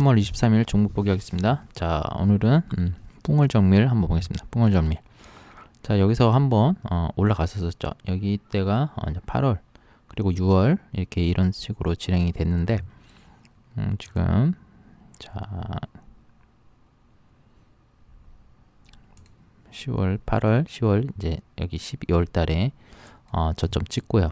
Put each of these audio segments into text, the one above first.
3월 23일 종목 보기 하겠습니다. 자, 오늘은 음, 뿡을정밀 한번 보겠습니다. 뿡을정밀. 자, 여기서 한번 어, 올라갔었죠. 여기 때가 어, 8월 그리고 6월 이렇게 이런 식으로 진행이 됐는데 음, 지금 자 10월, 8월, 10월 이제 여기 12월 달에 어, 저점 찍고요.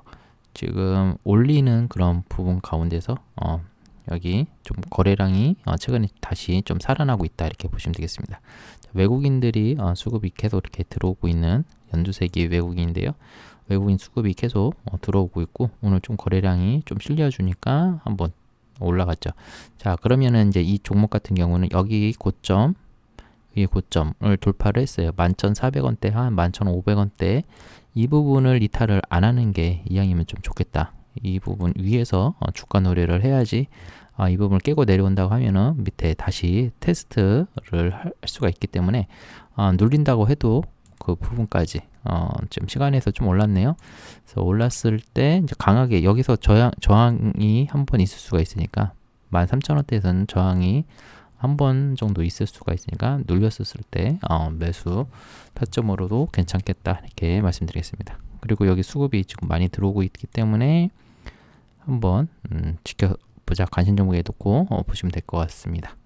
지금 올리는 그런 부분 가운데서 어, 여기 좀 거래량이 어, 최근에 다시 좀 살아나고 있다 이렇게 보시면 되겠습니다. 자, 외국인들이 어, 수급이 계속 이렇게 들어오고 있는 연두색이 외국인인데요. 외국인 수급이 계속 어, 들어오고 있고 오늘 좀 거래량이 좀 실려주니까 한번 올라갔죠. 자 그러면은 이제 이 종목 같은 경우는 여기 고점 이 고점을 돌파를 했어요. 11,400원대 한 11,500원대 이 부분을 이탈을 안 하는 게 이왕이면 좀 좋겠다. 이 부분 위에서 어, 주가 노래를 해야지 아, 이 부분을 깨고 내려온다고 하면은 밑에 다시 테스트를 할 수가 있기 때문에 어, 눌린다고 해도 그 부분까지 어, 지금 시간에서 좀 올랐네요. 그래서 올랐을 때 이제 강하게 여기서 저항, 저항이 한 번 있을 수가 있으니까 13,000원대에서는 저항이 한 번 정도 있을 수가 있으니까 눌렸었을 때 어, 매수 타점으로도 괜찮겠다 이렇게 말씀드리겠습니다. 그리고 여기 수급이 지금 많이 들어오고 있기 때문에 한번 음, 지켜보자 관심 종목에 놓고 어, 보시면 될 것 같습니다.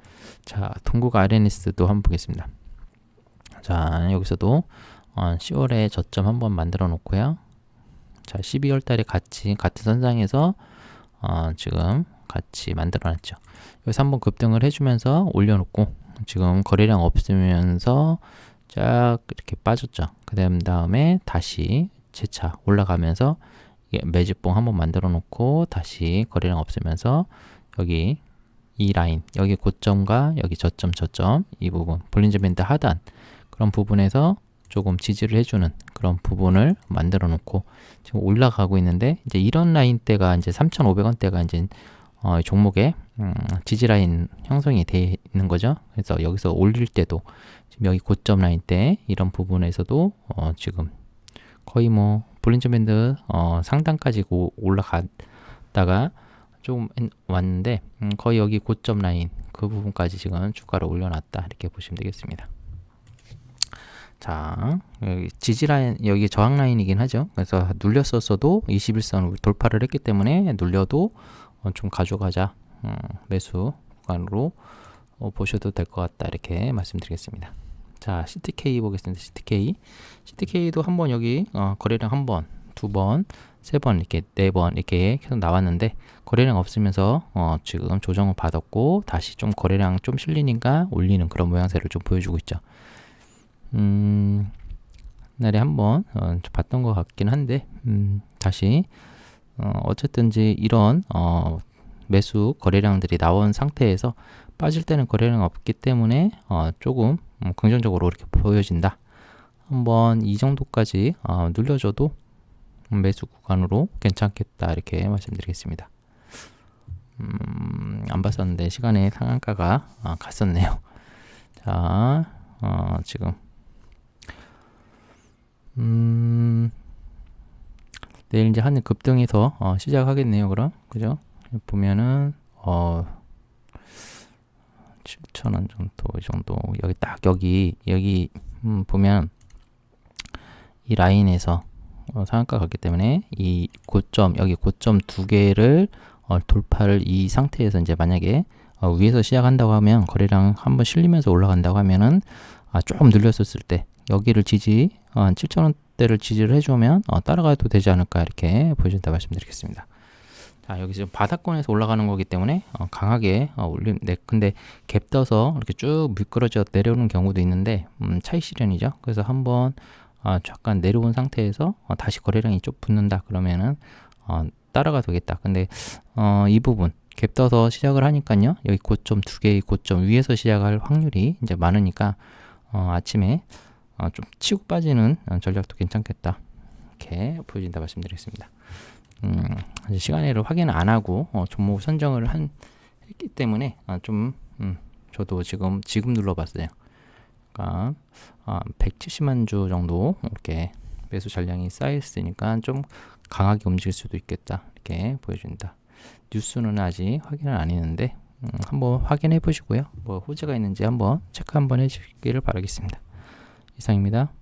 자, 동국 RNS도 한번 보겠습니다. 자, 여기서도 어, 10월에 저점 한번 만들어 놓고요. 자, 12월 달에 같이 같은 선상에서 어, 지금 같이 만들어 놨죠. 여기서 한번 급등을 해주면서 올려놓고 지금 거래량 없으면서 쫙 이렇게 빠졌죠. 그 다음에 다시 재차 올라가면서 매집봉 한번 만들어 놓고 다시 거래량 없으면서 여기 이 라인 여기 고점과 여기 저점 저점 이 부분 볼린저 밴드 하단 그런 부분에서 조금 지지를 해주는 그런 부분을 만들어 놓고 지금 올라가고 있는데 이제 이런 라인대가 이제 3,500원대가 이제 어, 종목에 음, 지지 라인 형성이 돼 있는 거죠. 그래서 여기서 올릴 때도 지금 여기 고점 라인 때 이런 부분에서도 어, 지금 거의 뭐 볼린저 밴드 어, 상단까지 올라갔다가 조금 왔는데 음, 거의 여기 고점 라인 그 부분까지 지금 주가를 올려놨다 이렇게 보시면 되겠습니다. 자, 여기 지지 라인, 여기 저항 라인이긴 하죠. 그래서 눌렸었어도 21선 돌파를 했기 때문에 눌려도 어, 좀 가져가자. 음, 매수 구간으로 어, 보셔도 될 것 같다. 이렇게 말씀드리겠습니다. 자, CTK 보겠습니다. CTK. CTK도 한번 여기 어, 거래량 한 번, 두 번, 세 번, 이렇게 네 번 이렇게 계속 나왔는데 거래량 없으면서 어, 지금 조정을 받았고 다시 좀 거래량 좀 실리니까 올리는 그런 모양새를 좀 보여주고 있죠. 음, 날에 한번 어, 봤던 것 같긴 한데 음, 다시 어, 어쨌든지 이런 어, 매수 거래량들이 나온 상태에서 빠질 때는 거래량 없기 때문에 어, 조금 음, 긍정적으로 이렇게 보여진다. 한번 이 정도까지 어, 눌려줘도 매수 구간으로 괜찮겠다 이렇게 말씀드리겠습니다. 음, 안 봤었는데 시간에 상한가가 아, 갔었네요. 자, 어, 지금 음, 내일 이제 한 급등에서 어, 시작하겠네요. 그럼 그죠? 보면은 어 7천원 정도 이 정도 여기 딱 여기 여기 음, 보면 이 라인에서 어, 상한가 갔기 때문에 이 고점 여기 고점 두 개를 어, 돌파를 이 상태에서 이제 만약에 어, 위에서 시작한다고 하면 거래량 한번 실리면서 올라간다고 하면은 아, 조금 늘렸었을 때 여기를 지지 어, 한 7천원대를 지지를 해주면 어, 따라가도 되지 않을까 이렇게 보여준다 말씀드리겠습니다. 자 여기 지금 바닥권에서 올라가는 거기 때문에 어, 강하게 어, 올림 네 근데 갭 떠서 이렇게 쭉 미끄러져 내려오는 경우도 있는데 음, 차익 실현이죠. 그래서 한번 어, 잠깐 내려온 상태에서 어, 다시 거래량이 쭉 붙는다 그러면은 어, 따라가 되겠다. 근데 어, 이 부분 갭 떠서 시작을 하니까요. 여기 고점 두 개의 고점 위에서 시작할 확률이 이제 많으니까 어, 아침에 어, 좀 치고 빠지는 어, 전략도 괜찮겠다. 이렇게 보여진다 말씀드리겠습니다. 음, 시간에를 확인을 안 하고 어, 종목 선정을 한 했기 때문에 아, 좀 음, 저도 지금 지금 눌러봤어요. 그러니까 아, 170만 주 정도 이렇게 매수 전량이 쌓였으니까 좀 강하게 움직일 수도 있겠다 이렇게 보여준다. 뉴스는 아직 확인을 안 했는데 음, 한번 확인해 보시고요. 뭐 호재가 있는지 한번 체크 한번 해주시기를 바라겠습니다. 이상입니다.